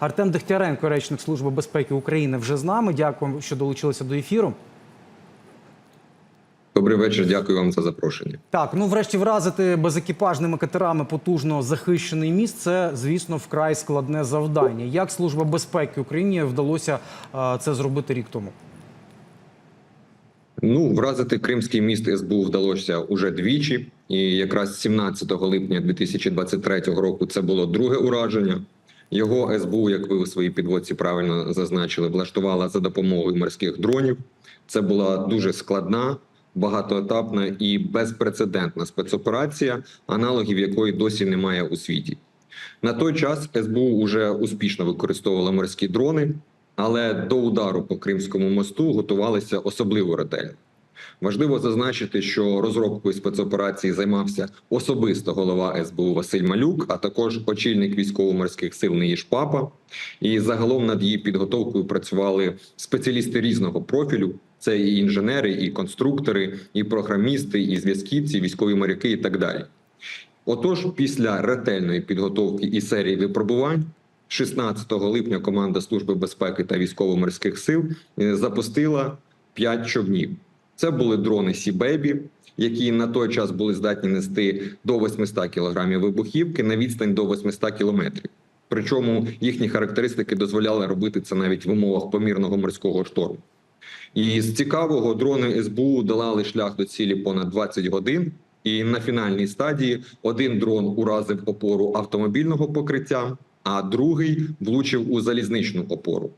Артем Дегтяренко, речник Служби безпеки України, вже з нами. Дякуємо, що долучилися до ефіру. Добрий вечір, дякую вам за запрошення. Так, ну врешті вразити безекіпажними катерами потужно захищений міст. Це, звісно, вкрай складне завдання. Як служба безпеки України вдалося е, це зробити рік тому? Ну, вразити Кримський міст СБУ вдалося уже двічі, і якраз 17 липня 2023 року це було друге ураження. Його СБУ, як ви у своїй підводці правильно зазначили, влаштувала за допомогою морських дронів. Це була дуже складна, багатоетапна і безпрецедентна спецоперація, аналогів якої досі немає у світі. На той час СБУ вже успішно використовувала морські дрони, але до удару по Кримському мосту готувалися особливо ретельно. Важливо зазначити, що розробкою спецоперації займався особисто голова СБУ Василь Малюк, а також очільник військово-морських сил Неїж Папа. І загалом над її підготовкою працювали спеціалісти різного профілю. Це і інженери, і конструктори, і програмісти, і зв'язківці, військові моряки, і так далі. Отож, після ретельної підготовки і серії випробувань, 16 липня команда Служби безпеки та військово-морських сил е, запустила 5 човнів. Це були дрони Сі-Бейбі, які на той час були здатні нести до 800 кг вибухівки на відстань до 800 км. Причому їхні характеристики дозволяли робити це навіть в умовах помірного морського шторму. І з цікавого дрони СБУ долали шлях до цілі понад 20 годин. І на фінальній стадії один дрон уразив опору автомобільного покриття, а другий влучив у залізничну опору.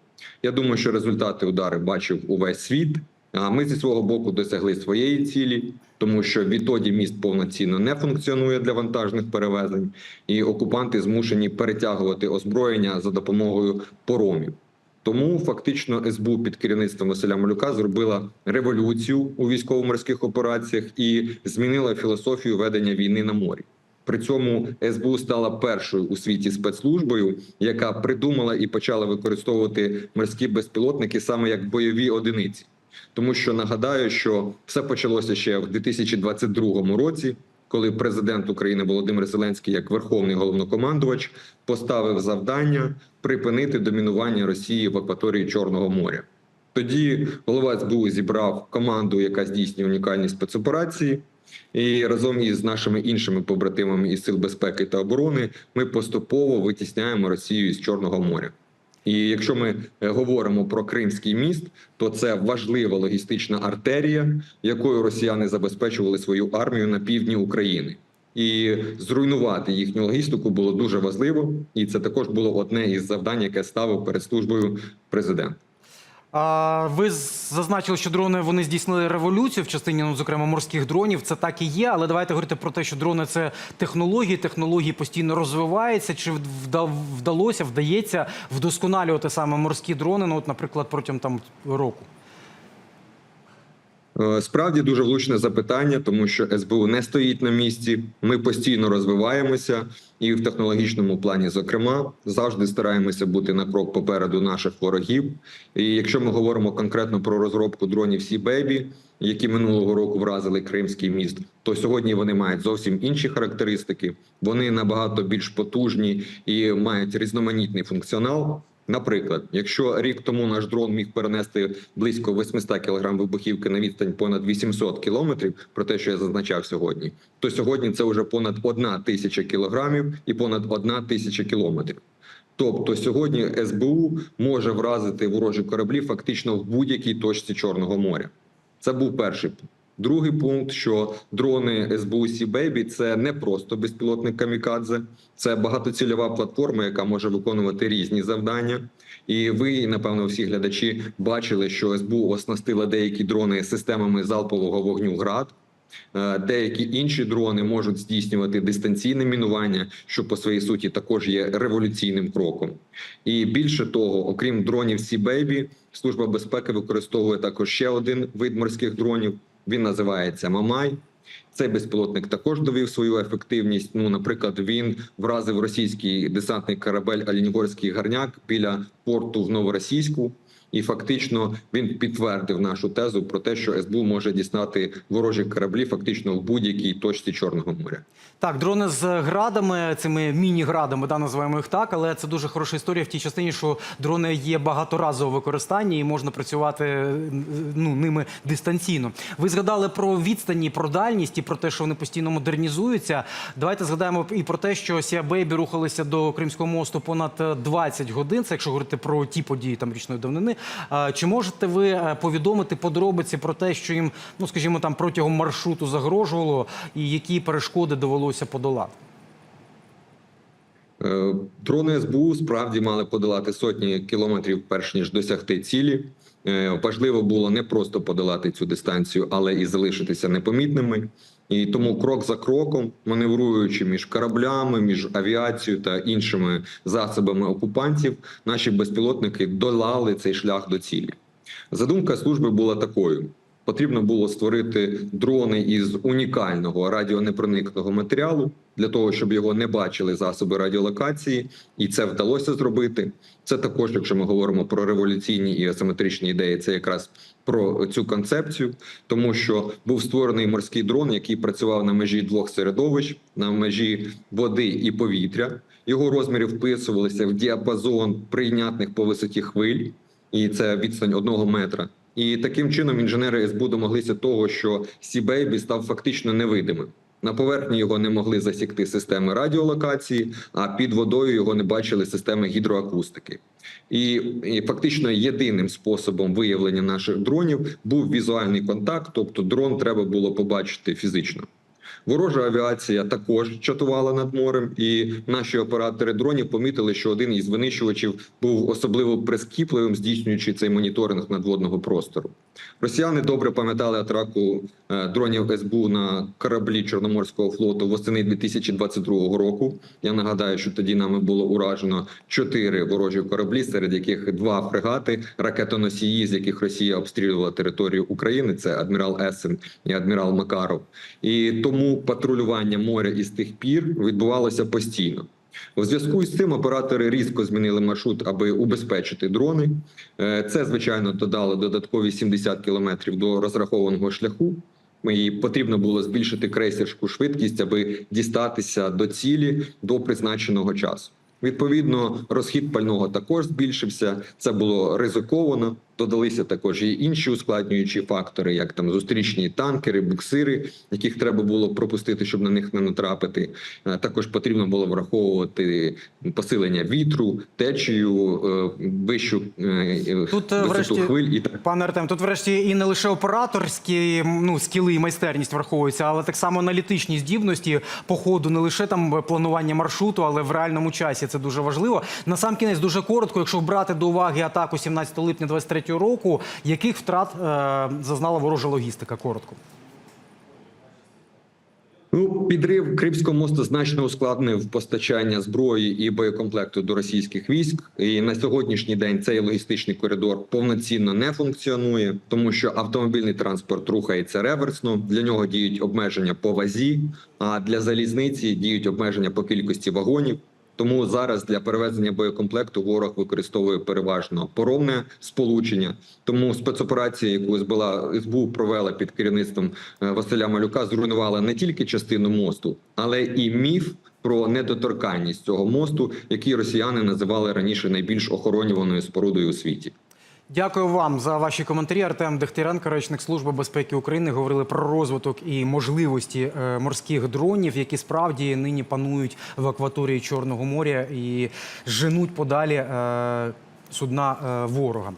Я думаю, що результати удари бачив увесь світ. Ми зі свого боку досягли своєї цілі, тому що відтоді міст повноцінно не функціонує для вантажних перевезень, і окупанти змушені перетягувати озброєння за допомогою поромів. Тому фактично СБУ під керівництвом Василя Малюка зробила революцію у військово-морських операціях і змінила філософію ведення війни на морі. При цьому СБУ стала першою у світі спецслужбою, яка придумала і почала використовувати морські безпілотники саме як бойові одиниці. Тому що нагадаю, що все почалося ще в 2022 році, коли президент України Володимир Зеленський, як верховний головнокомандувач, поставив завдання припинити домінування Росії в акваторії Чорного моря. Тоді голова СБУ зібрав команду, яка здійснює унікальні спецоперації. І разом із нашими іншими побратимами із сил безпеки та оборони ми поступово витісняємо Росію із Чорного моря. І якщо ми е, говоримо про Кримський міст, то це важлива логістична артерія, якою росіяни забезпечували свою армію на півдні України. І зруйнувати їхню логістику було дуже важливо, і це також було одне із завдань, яке ставив перед службою президент. Ви зазначили, що дрони вони здійснили революцію в частині, ну, зокрема, морських дронів. Це так і є. Але давайте говорити про те, що дрони це технології. Технології постійно розвиваються. Чи вда- вдалося, вдається вдосконалювати саме морські дрони? Ну, от, наприклад, протягом там року. Е, Справді дуже влучне запитання, тому що СБУ не стоїть на місці. Ми постійно розвиваємося, і в технологічному плані, зокрема, завжди стараємося бути на крок попереду наших ворогів. І якщо ми говоримо конкретно про розробку дронів Сі-Бейбі, які минулого року вразили Кримський міст, то сьогодні вони мають зовсім інші характеристики. Вони набагато більш потужні і мають різноманітний функціонал. Наприклад, якщо рік тому наш дрон міг перенести близько 800 кг вибухівки на відстань понад 800 кілометрів, про те, що я зазначав сьогодні, то сьогодні це вже понад 1 тисяча кілограмів і понад 1 тисяча кілометрів. Тобто сьогодні СБУ може вразити ворожі кораблі фактично в будь-якій точці Чорного моря. Це був перший. Другий пункт, що дрони СБУ Сі-Бейбі – це не просто безпілотник камікадзе, це багатоцільова платформа, яка може виконувати різні завдання. І ви, напевно, всі глядачі бачили, що СБУ оснастила деякі дрони системами залпового вогню ГРАД. Е, Деякі інші дрони можуть здійснювати дистанційне мінування, що по своїй суті також є революційним кроком. І більше того, окрім дронів Сі-Бейбі, служба безпеки використовує також ще один вид морських дронів. Він називається Мамай. Цей безпілотник також довів свою ефективність. Ну, наприклад, він вразив російський десантний корабель Алінгорський гарняк біля порту в Новоросійську. І фактично він підтвердив нашу тезу про те, що СБУ може дістати ворожі кораблі фактично в будь-якій точці Чорного моря. Так, дрони з градами, цими міні-градами, да, називаємо їх так, але це дуже хороша історія в тій частині, що дрони є багаторазового використання і можна працювати ну, ними дистанційно. Ви згадали про відстані, про дальність і про те, що вони постійно модернізуються. Давайте згадаємо і про те, що Сія Бейбі рухалися до Кримського мосту понад 20 годин. Це якщо говорити про ті події там річної давнини. Чи можете ви е, повідомити подробиці про те, що їм, ну скажімо, там протягом маршруту загрожувало, і які перешкоди довелося подолати? Е, Дрони СБУ справді мали подолати сотні кілометрів, перш ніж досягти цілі. Е, Важливо було не просто подолати цю дистанцію, але і залишитися непомітними. І тому крок за кроком, маневруючи між кораблями, між авіацією та іншими засобами окупантів, наші безпілотники долали цей шлях до цілі. Задумка служби була такою: потрібно було створити дрони із унікального радіонепроникного матеріалу для того, щоб його не бачили засоби радіолокації, і це вдалося зробити. Це також, якщо ми говоримо про революційні і асиметричні ідеї, це якраз про цю концепцію, тому що був створений морський дрон, який працював на межі двох середовищ, на межі води і повітря. Його розміри вписувалися в діапазон прийнятних по висоті хвиль, і це відстань одного метра. І таким чином інженери СБУ домоглися того, що Сі-Бейбі став фактично невидимим. На поверхні його не могли засікти системи радіолокації, а під водою його не бачили системи гідроакустики. І, і фактично єдиним способом виявлення наших дронів був візуальний контакт, тобто дрон треба було побачити фізично. Ворожа авіація також чатувала над морем, і наші оператори дронів помітили, що один із винищувачів був особливо прискіпливим, здійснюючи цей моніторинг надводного простору. Росіяни добре пам'ятали атаку е, дронів СБУ на кораблі Чорноморського флоту восени 2022 року. Я нагадаю, що тоді нами було уражено чотири ворожі кораблі, серед яких два фрегати, ракетоносії, з яких Росія обстрілювала територію України. Це адмірал Есен і адмірал Макаров. І тому патрулювання моря із тих пір відбувалося постійно. У зв'язку з цим оператори різко змінили маршрут, аби убезпечити дрони. Е, Це звичайно додало додаткові 70 кілометрів до розрахованого шляху. І потрібно було збільшити крейсерську швидкість, аби дістатися до цілі до призначеного часу. Відповідно, розхід пального також збільшився. Це було ризиковано. Додалися також і інші ускладнюючі фактори, як там зустрічні танкери, буксири, яких треба було пропустити, щоб на них не натрапити. Е, Також потрібно було враховувати посилення вітру, течію, е, вищу е, Тут, висоту врешті, хвиль і так. Пане Артем, тут врешті і не лише операторські ну, скіли і майстерність враховуються, але так само аналітичні здібності по ходу, не лише там планування маршруту, але в реальному часі це дуже важливо. На сам кінець дуже коротко, якщо брати до уваги атаку 17 липня 23 року, яких втрат е, зазнала ворожа логістика? Коротко. Ну, підрив Кримського мосту значно ускладнив постачання зброї і боєкомплекту до російських військ. І на сьогоднішній день цей логістичний коридор повноцінно не функціонує, тому що автомобільний транспорт рухається реверсно. Для нього діють обмеження по вазі, а для залізниці діють обмеження по кількості вагонів. Тому зараз для перевезення боєкомплекту ворог використовує переважно поровне сполучення. Тому спецоперація, яку СБУ, СБУ провела під керівництвом е, Василя Малюка, зруйнувала не тільки частину мосту, але і міф про недоторканність цього мосту, який росіяни називали раніше найбільш охоронюваною спорудою у світі. Дякую вам за ваші коментарі. Артем Дехтяренко, речник Служби безпеки України, говорили про розвиток і можливості е, морських дронів, які справді нині панують в акваторії Чорного моря і женуть подалі е, судна е, ворога.